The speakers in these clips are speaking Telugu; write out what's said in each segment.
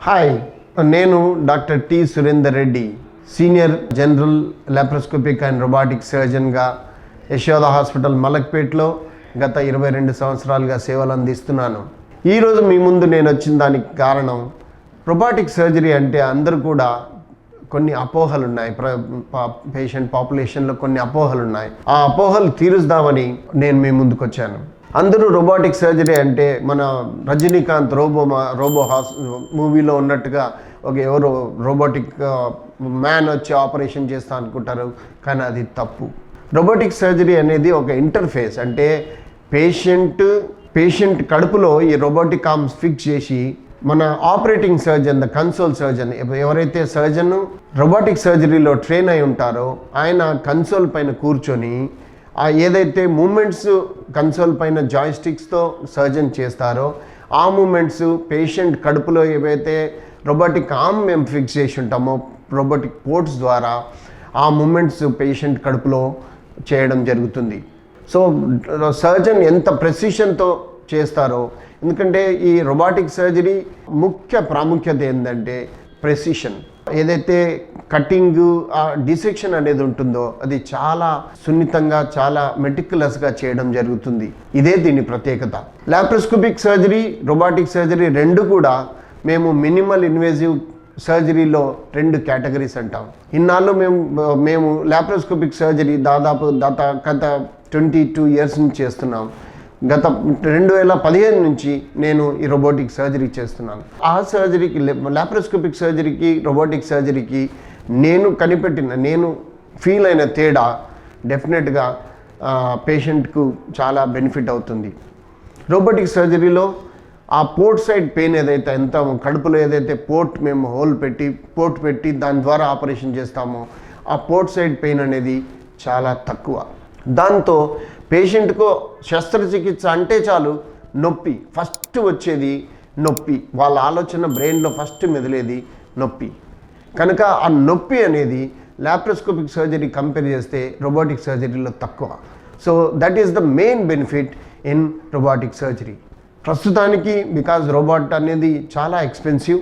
హాయ్ నేను doctor T Surender Reddy senior general laparoscopic and robotic సర్జన్గా Yashoda hospital మలక్పేట్లో గత ఇరవై రెండు సంవత్సరాలుగా సేవలు అందిస్తున్నాను. ఈరోజు మీ ముందు నేను వచ్చిన దానికి కారణం రొబాటిక్ సర్జరీ అంటే అందరూ కూడా కొన్ని అపోహలు ఉన్నాయి ప్ర పేషెంట్ పాపులేషన్లో కొన్ని అపోహలు ఉన్నాయి ఆ అపోహలు తీరుస్తామని నేను మీ ముందుకు వచ్చాను అందరూ రోబోటిక్ సర్జరీ అంటే మన రజనీకాంత్ రోబో రోబో హాస్ మూవీలో ఉన్నట్టుగా ఒక ఎవరో రోబోటిక్ మ్యాన్ వచ్చి ఆపరేషన్ చేస్తా అనుకుంటారు. కానీ అది తప్పు. రోబోటిక్ సర్జరీ అనేది ఒక ఇంటర్ఫేస్ అంటే పేషెంట్ పేషెంట్ కడుపులో ఈ రోబోటిక్ ఆర్మ్స్ ఫిక్స్ చేసి మన operating surgeon the console surgeon ఎవరైతే సర్జన్ రోబోటిక్ సర్జరీలో ట్రైన్ అయి ఉంటారో ఆయన కన్సోల్ పైన కూర్చొని ఆ ఏదైతే మూమెంట్స్ కన్సోల్ పైన జాయిస్టిక్స్తో సర్జన్ చేస్తారో ఆ మూమెంట్స్ పేషెంట్ కడుపులో ఏవైతే రోబోటిక్ ఆర్మ్ మేము ఫిక్స్ చేసి ఉంటామో రోబోటిక్ పోర్ట్స్ ద్వారా ఆ మూమెంట్స్ పేషెంట్ కడుపులో చేయడం జరుగుతుంది. సో సర్జన్ ఎంత ప్రెసిషన్తో చేస్తారో ఎందుకంటే ఈ రొబాటిక్ సర్జరీ ముఖ్య ప్రాముఖ్యత ఏంటంటే ప్రెసిషన్. ఏదైతే కటింగ్ డిసెక్షన్ అనేది ఉంటుందో అది చాలా సున్నితంగా చాలా మెటిక్యులస్గా చేయడం జరుగుతుంది. ఇదే దీని ప్రత్యేకత. లాప్రోస్కోపిక్ సర్జరీ రొబాటిక్ సర్జరీ రెండు కూడా మేము మినిమల్ ఇన్వేజివ్ సర్జరీలో రెండు కేటగిరీస్ అంటాం. ఇన్నాళ్ళు మేము మేము లాప్రోస్కోపిక్ సర్జరీ దాదాపు గత గత ట్వంటీ టూ ఇయర్స్ నుంచి చేస్తున్నాం. గత రెండు వేల పదిహేను నుంచి నేను ఈ రోబోటిక్ సర్జరీ చేస్తున్నాను. ఆ సర్జరీకి లాప్రోస్కోపిక్ సర్జరీకి రోబోటిక్ సర్జరీకి నేను కనిపెట్టిన నేను ఫీల్ అయిన తేడా డెఫినెట్గా పేషెంట్కు చాలా బెనిఫిట్ అవుతుంది. రోబోటిక్ సర్జరీలో ఆ పోర్ట్ సైడ్ పెయిన్ ఏదైతే ఎంత కడుపులో ఏదైతే పోర్ట్ మేము హోల్ పెట్టి పోర్ట్ పెట్టి దాని ద్వారా ఆపరేషన్ చేస్తామో ఆ పోర్ట్ సైడ్ పెయిన్ అనేది చాలా తక్కువ. దాంతో పేషెంట్కు శస్త్రచికిత్స అంటే చాలు నొప్పి. ఫస్ట్ వచ్చేది నొప్పి. వాళ్ళ ఆలోచన బ్రెయిన్లో ఫస్ట్ మెదిలేది నొప్పి. కనుక ఆ నొప్పి అనేది లాప్రోస్కోపిక్ సర్జరీ కంపేర్ చేస్తే రోబోటిక్ సర్జరీలో తక్కువ. So that is the main benefit in robotic surgery ప్రస్తుతానికి బికాజ్ రోబోట్ అనేది చాలా ఎక్స్పెన్సివ్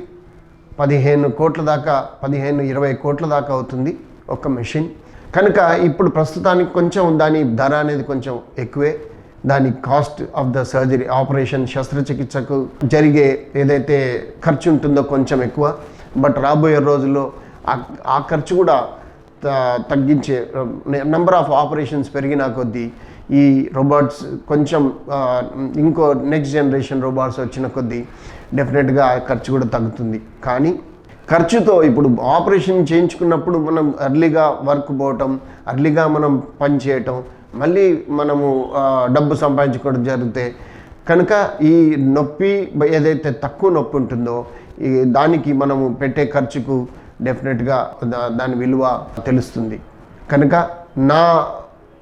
పదిహేను కోట్ల దాకా పదిహేను ఇరవై కోట్ల దాకా అవుతుంది ఒక మెషిన్ కనుక ఇప్పుడు ప్రస్తుతానికి కొంచెం దాని ధర అనేది కొంచెం ఎక్కువే. దాని cost of the surgery operation శస్త్రచికిత్సకు జరిగే ఏదైతే ఖర్చు ఉంటుందో కొంచెం ఎక్కువ. బట్ రాబోయే రోజుల్లో ఆ- ఖర్చు కూడా తగ్గించే నెంబర్ ఆఫ్ ఆపరేషన్స్ పెరిగిన కొద్దీ ఈ రోబోట్స్ కొంచెం ఇంకో నెక్స్ట్ జనరేషన్ రోబోట్స్ వచ్చిన కొద్దీ డెఫినెట్గా ఖర్చు కూడా తగ్గుతుంది. కానీ ఖర్చుతో ఇప్పుడు ఆపరేషన్ చేయించుకున్నప్పుడు మనం అర్లీగా వర్క్ పోవటం అర్లీగా మనం పని చేయటం మళ్ళీ మనము డబ్బు సంపాదించుకోవడం జరిగితే కనుక ఈ నొప్పి ఏదైతే తక్కువ నొప్పి ఉంటుందో ఈ దానికి మనము పెట్టే ఖర్చుకు డెఫినెట్గా దాని విలువ తెలుస్తుంది. కనుక నా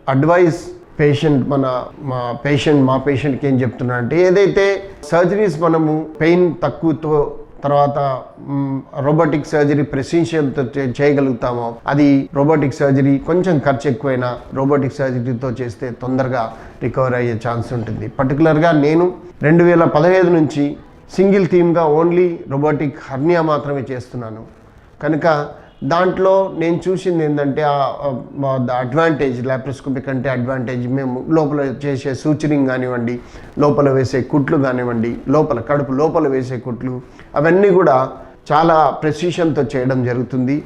అడ్వైస్ పేషెంట్ మన మా పేషెంట్ మా పేషెంట్కి ఏం చెప్తున్నా అంటే ఏదైతే సర్జరీస్ మనము పెయిన్ తక్కువతో తర్వాత రోబోటిక్ సర్జరీ ప్రెసిషన్తో చేయగలుగుతామో అది రోబోటిక్ సర్జరీ కొంచెం ఖర్చు ఎక్కువైనా రోబోటిక్ సర్జరీతో చేస్తే తొందరగా రికవర్ అయ్యే ఛాన్స్ ఉంటుంది. పర్టికులర్గా నేను రెండు వేల పదహైదు నుంచి సింగిల్ థీమ్గా ఓన్లీ రోబోటిక్ హర్నియా మాత్రమే చేస్తున్నాను. కనుక దాంట్లో నేను చూసింది ఏంటంటే అడ్వాంటేజ్ లాప్రోస్కోపిక్ అంటే అడ్వాంటేజ్ మేము లోపల చేసే సూచరింగ్ కానివ్వండి లోపల వేసే కుట్లు కానివ్వండి లోపల కడుపు లోపల వేసే కుట్లు అవన్నీ కూడా చాలా ప్రెసిషన్తో చేయడం జరుగుతుంది.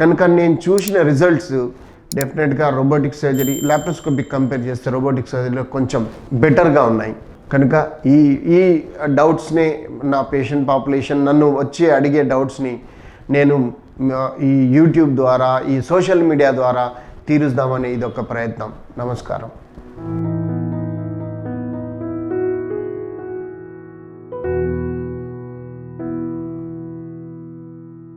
కనుక నేను చూసిన రిజల్ట్స్ డెఫినెట్గా రోబోటిక్ సర్జరీ లాప్రోస్కోపిక్ కంపేర్ చేస్తే రోబోటిక్ సర్జరీలో కొంచెం బెటర్గా ఉన్నాయి. కనుక ఈ ఈ డౌట్స్ని నా పేషెంట్ పాపులేషన్ నన్ను వచ్చి అడిగే డౌట్స్ని నేను ఈ యూట్యూబ్ ద్వారా ఈ సోషల్ మీడియా ద్వారా తీరుద్దామనే ఇది ఒక ప్రయత్నం. నమస్కారం.